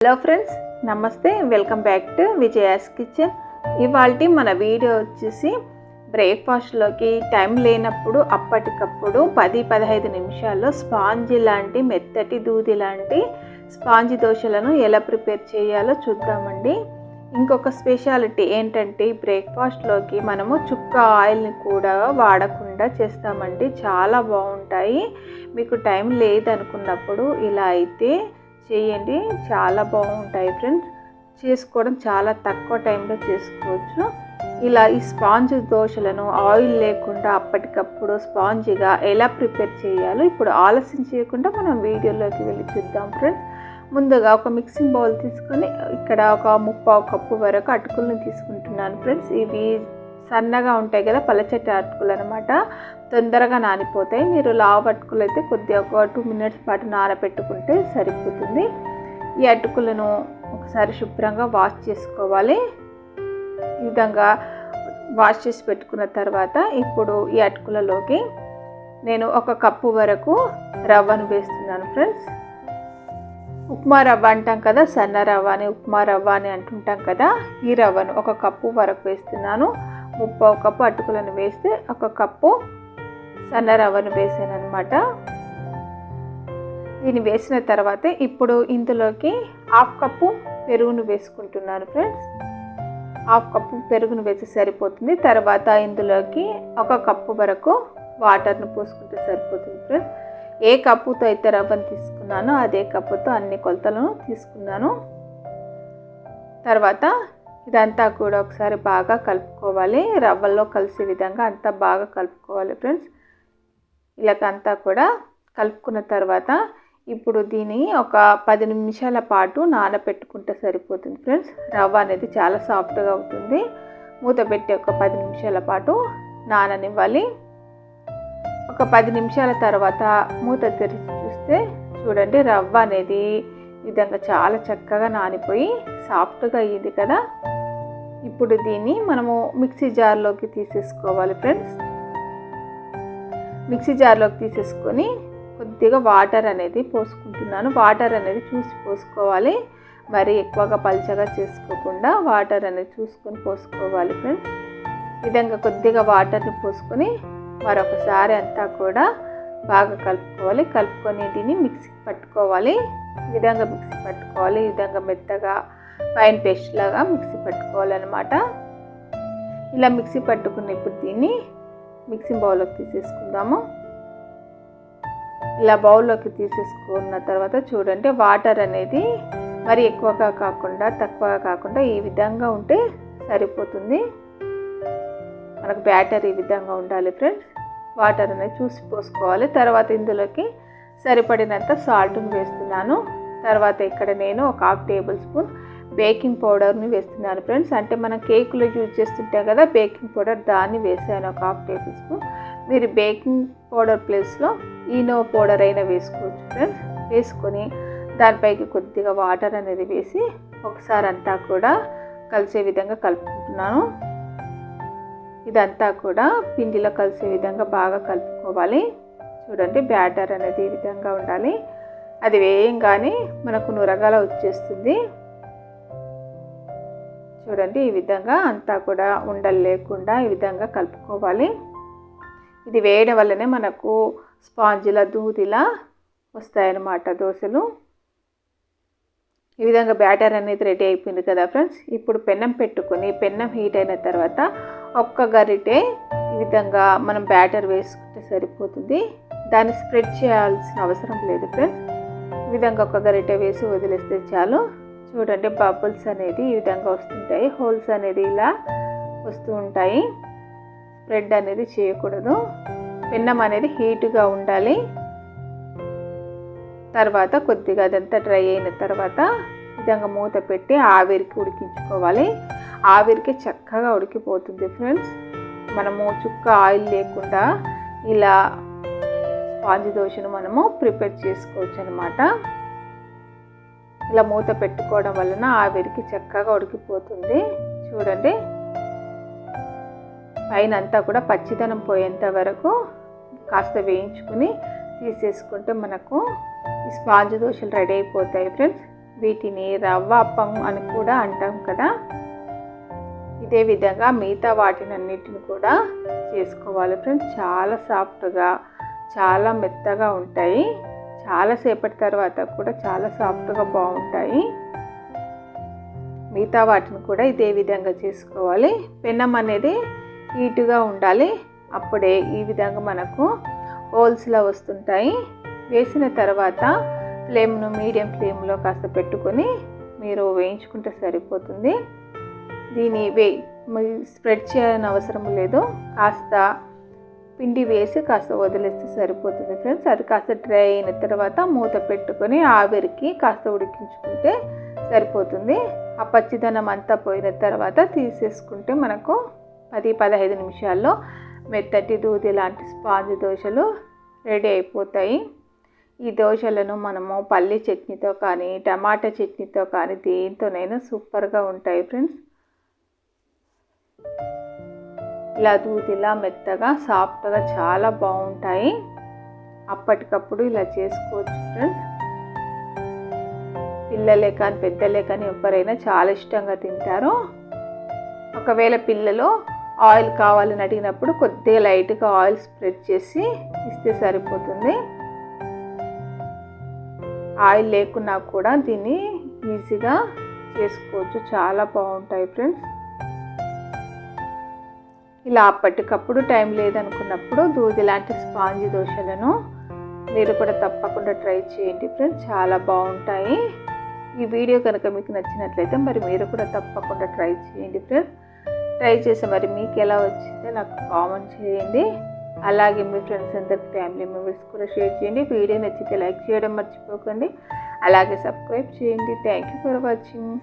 Hello friends నమస్తే welcome back to Vijaya's kitchen ఇవాళ మన వీడియో వచ్చేసి బ్రేక్ఫాస్ట్లోకి టైం లేనప్పుడు అప్పటికప్పుడు పది పదహైదు నిమిషాల్లో స్పాంజి లాంటి మెత్తటి దూది లాంటి స్పాంజి దోశలను ఎలా ప్రిపేర్ చేయాలో చూద్దామండి. ఇంకొక స్పెషాలిటీ ఏంటంటే బ్రేక్ఫాస్ట్లోకి మనము చుక్క ఆయిల్ని కూడా వాడకుండా చేస్తామండి. చాలా బాగుంటాయి. మీకు టైం లేదనుకున్నప్పుడు ఇలా అయితే చేయండి. చాలా బాగుంటాయి ఫ్రెండ్స్. చేసుకోవడం చాలా తక్కువ టైంలో చేసుకోవచ్చు. ఇలా ఈ స్పాంజ్ దోశలను ఆయిల్ లేకుండా అప్పటికప్పుడు స్పాంజిగా ఎలా ప్రిపేర్ చేయాలో ఇప్పుడు ఆలస్యం చేయకుండా మనం వీడియోలోకి వెళ్ళి చూద్దాం ఫ్రెండ్స్. ముందుగా ఒక మిక్సింగ్ బౌల్ తీసుకొని ఇక్కడ ఒక ముప్పావు కప్పు వరకు అటుకులను తీసుకుంటున్నాను ఫ్రెండ్స్. ఇవి సన్నగా ఉంటాయి కదా పలచటి అటుకులు అనమాట తొందరగా నానిపోతాయి. మీరు లావు అటుకులు అయితే కొద్దిగా ఒక టూ మినిట్స్ పాటు నానబెట్టుకుంటే సరిపోతుంది. ఈ అటుకులను ఒకసారి శుభ్రంగా వాష్ చేసుకోవాలి. ఈ విధంగా వాష్ చేసి పెట్టుకున్న తర్వాత ఇప్పుడు ఈ అటుకులలోకి నేను ఒక కప్పు వరకు రవ్వను వేస్తున్నాను ఫ్రెండ్స్ ఉప్మా రవ్వ అంటాం కదా సన్న రవ్వ అని ఉప్మా రవ్వ అని అంటుంటాం కదా ఈ రవ్వను ఒక కప్పు వరకు వేస్తున్నాను. ముప్పై కప్పు అటుకులను వేస్తే ఒక కప్పు సన్న రవ్వను వేసాను అనమాట దీన్ని వేసిన తర్వాత ఇప్పుడు ఇందులోకి హాఫ్ కప్పు పెరుగును వేసుకుంటున్నాను ఫ్రెండ్స్. హాఫ్ కప్పు పెరుగును వేసి సరిపోతుంది. తర్వాత ఇందులోకి ఒక కప్పు వరకు వాటర్ను పోసుకుంటే సరిపోతుంది ఫ్రెండ్స్. ఏ కప్పుతో అయితే రవ్వను తీసుకున్నానో అదే కప్పుతో అన్ని కొలతలను తీసుకున్నాను. తర్వాత ఇదంతా కూడా ఒకసారి బాగా కలుపుకోవాలి. రవ్వల్లో కలిసే విధంగా అంతా బాగా కలుపుకోవాలి ఫ్రెండ్స్. ఇలాగంతా కూడా కలుపుకున్న తర్వాత ఇప్పుడు దీన్ని ఒక పది నిమిషాల పాటు నానబెట్టుకుంటే సరిపోతుంది ఫ్రెండ్స్. రవ్వ అనేది చాలా సాఫ్ట్గా అవుతుంది. మూత పెట్టి ఒక పది నిమిషాల పాటు నాననివ్వాలి. ఒక పది నిమిషాల తర్వాత మూత తెరిచి చూస్తే చూడండి రవ్వ అనేది విధంగా చాలా చక్కగా నానిపోయి సాఫ్ట్గా అయ్యింది కదా. ఇప్పుడు దీన్ని మనము మిక్సీ జార్లోకి తీసేసుకోవాలి ఫ్రెండ్స్. మిక్సీ జార్లోకి తీసేసుకొని కొద్దిగా వాటర్ అనేది పోసుకుంటున్నాను. వాటర్ అనేది చూసి పోసుకోవాలి. మరి ఎక్కువగా పల్చగా చేసుకోకుండా వాటర్ అనేది చూసుకొని పోసుకోవాలి ఫ్రెండ్స్. విధంగా కొద్దిగా వాటర్ని పోసుకొని మరొకసారి అంతా కూడా బాగా కలుపుకోవాలి. కలుపుకొని దీన్ని మిక్సీకి పట్టుకోవాలి. విధంగా మిక్సీ పట్టుకోవాలి. ఈ విధంగా మెత్తగా ఫైన్ పేస్ట్ లాగా మిక్సీ పట్టుకోవాలన్నమాట. ఇలా మిక్సీ పట్టుకున్న ఇప్పుడు దీన్ని మిక్సింగ్ బౌల్లోకి తీసేసుకుందాము. ఇలా బౌల్లోకి తీసేసుకున్న తర్వాత చూడండి వాటర్ అనేది మరి ఎక్కువగా కాకుండా తక్కువగా కాకుండా ఈ విధంగా ఉంటే సరిపోతుంది. మనకు బ్యాటర్ ఈ విధంగా ఉండాలి ఫ్రెండ్స్. వాటర్ అనేది చూసి పోసుకోవాలి. తర్వాత ఇందులోకి సరిపడినంత సాల్ట్ని వేస్తున్నాను. తర్వాత ఇక్కడ నేను ఒక హాఫ్ టేబుల్ స్పూన్ బేకింగ్ పౌడర్ని వేస్తున్నాను ఫ్రెండ్స్. అంటే మనం కేకులో యూజ్ చేస్తుంటాం కదా బేకింగ్ పౌడర్ దాన్ని వేసాను ఒక హాఫ్ టేబుల్ స్పూన్. మీరు బేకింగ్ పౌడర్ ప్లేస్లో ఈనో పౌడర్ అయినా వేసుకోవచ్చు ఫ్రెండ్స్. వేసుకొని దానిపైకి కొద్దిగా వాటర్ అనేది వేసి ఒకసారి అంతా కూడా కలిసే విధంగా కలుపుకుంటున్నాను. ఇదంతా కూడా పిండిలో కలిసే విధంగా బాగా కలుపుకోవాలి. చూడండి బ్యాటర్ అనేది ఈ విధంగా ఉండాలి. అది వేయంగానే మనకు నురగల వచ్చేస్తుంది. చూడండి ఈ విధంగా అంతా కూడా ఉండలు లేకుండా ఈ విధంగా కలుపుకోవాలి. ఇది వేయడం వల్లనే మనకు స్పాంజిలా దూదిలా వస్తాయన్నమాట దోశలు. ఈ విధంగా బ్యాటర్ అనేది రెడీ అయిపోయింది కదా ఫ్రెండ్స్? ఇప్పుడు పెన్నం పెట్టుకొని పెన్నం హీట్ అయిన తర్వాత ఒక్క గరిటె ఈ విధంగా మనం బ్యాటర్ వేసుకుంటే సరిపోతుంది. దాన్ని స్ప్రెడ్ చేయాల్సిన అవసరం లేదు ఫ్రెండ్స్. ఈ విధంగా ఒక గరిటె వేసి వదిలేస్తే చాలు. చూడండి బబుల్స్ అనేది ఈ విధంగా వస్తుంటాయి. హోల్స్ అనేది ఇలా వస్తూ ఉంటాయి. స్ప్రెడ్ అనేది చేయకూడదు. పెన్నం అనేది హీట్గా ఉండాలి. తర్వాత కొద్దిగా అదంతా డ్రై అయిన తర్వాత విధంగా మూత పెట్టి ఆవిరికి ఉడికించుకోవాలి. ఆవిరికి చక్కగా ఉడికిపోతుంది ఫ్రెండ్స్ మనము చుక్క ఆయిల్ లేకుండా ఇలా స్పాంజి దోశను మనము ప్రిపేర్ చేసుకోవచ్చు అనమాట ఇలా మూత పెట్టుకోవడం వలన ఆవిరికి చక్కగా ఉడికిపోతుంది. చూడండి. పైన అంతా కూడా పచ్చిదనం పోయేంత వరకు కాస్త వేయించుకుని తీసేసుకుంటే మనకు ఈ స్పాంజ్ దోశలు రెడీ అయిపోతాయి ఫ్రెండ్స్. వీటిని రవ్వ అప్పం అని కూడా అంటాం కదా. ఇదే విధంగా మిగతా వాటినన్నిటిని కూడా చేసుకోవాలి ఫ్రెండ్స్. చాలా సాఫ్ట్గా చాలా మెత్తగా ఉంటాయి. చాలాసేపటి తర్వాత కూడా చాలా సాఫ్ట్గా బాగుంటాయి. మిగతా వాటిని కూడా ఇదే విధంగా చేసుకోవాలి. పెన్నం అనేది హీటుగా ఉండాలి. అప్పుడే ఈ విధంగా మనకు హోల్స్లో వస్తుంటాయి. వేసిన తర్వాత ఫ్లేమ్ను మీడియం ఫ్లేమ్లో కాస్త పెట్టుకొని మీరు వేయించుకుంటే సరిపోతుంది. దీని వే స్ప్రెడ్ చేయాలని అవసరం లేదు. కాస్త పిండి వేసి కాస్త వదిలేస్తే సరిపోతుంది ఫ్రెండ్స్ అది కాస్త డ్రై అయిన తర్వాత మూత పెట్టుకొని ఆవిరికి కాస్త ఉడికించుకుంటే సరిపోతుంది. ఆ పచ్చిదనం అంతా పోయిన తర్వాత తీసేసుకుంటే మనకు పది పదహైదు నిమిషాల్లో మెత్తటి దూది లాంటి స్పాంజ్ దోశలు రెడీ అయిపోతాయి. ఈ దోశలను మనము పల్లి చట్నీతో కానీ టమాటా చట్నీతో కానీ దేంతోనైనా సూపర్గా ఉంటాయి ఫ్రెండ్స్ ఇలా దూదిలా మెత్తగా సాఫ్ట్గా చాలా బాగుంటాయి అప్పటికప్పుడు ఇలా చేసుకోవచ్చు ఫ్రెండ్స్. పిల్లలే కానీ పెద్దలే కానీ ఎవరైనా చాలా ఇష్టంగా తింటారు. ఒకవేళ పిల్లలు ఆయిల్ కావాలని అడిగినప్పుడు కొద్దిగా లైట్గా ఆయిల్ స్ప్రెడ్ చేసి ఇస్తే సరిపోతుంది. ఆయిల్ లేకున్నా కూడా దీన్ని ఈజీగా చేసుకోవచ్చు. చాలా బాగుంటాయి ఫ్రెండ్స్. ఇలా అప్పటికప్పుడు టైం లేదనుకున్నప్పుడు దూది లాంటి స్పాంజ్ దోశలను మీరు కూడా తప్పకుండా ట్రై చేయండి ఫ్రెండ్స్. చాలా బాగుంటాయి. ఈ వీడియో కనుక మీకు నచ్చినట్లయితే మరి మీరు కూడా తప్పకుండా ట్రై చేయండి ఫ్రెండ్స్. ట్రై చేసి మరి మీకు ఎలా వచ్చిందో నాకు కామెంట్ చేయండి. అలాగే మీ ఫ్రెండ్స్ అందరికి ఫ్యామిలీ మెంబర్స్ కూడా షేర్ చేయండి. వీడియో నచ్చితే లైక్ చేయడం మర్చిపోకండి. అలాగే సబ్స్క్రైబ్ చేయండి. Thank you for watching.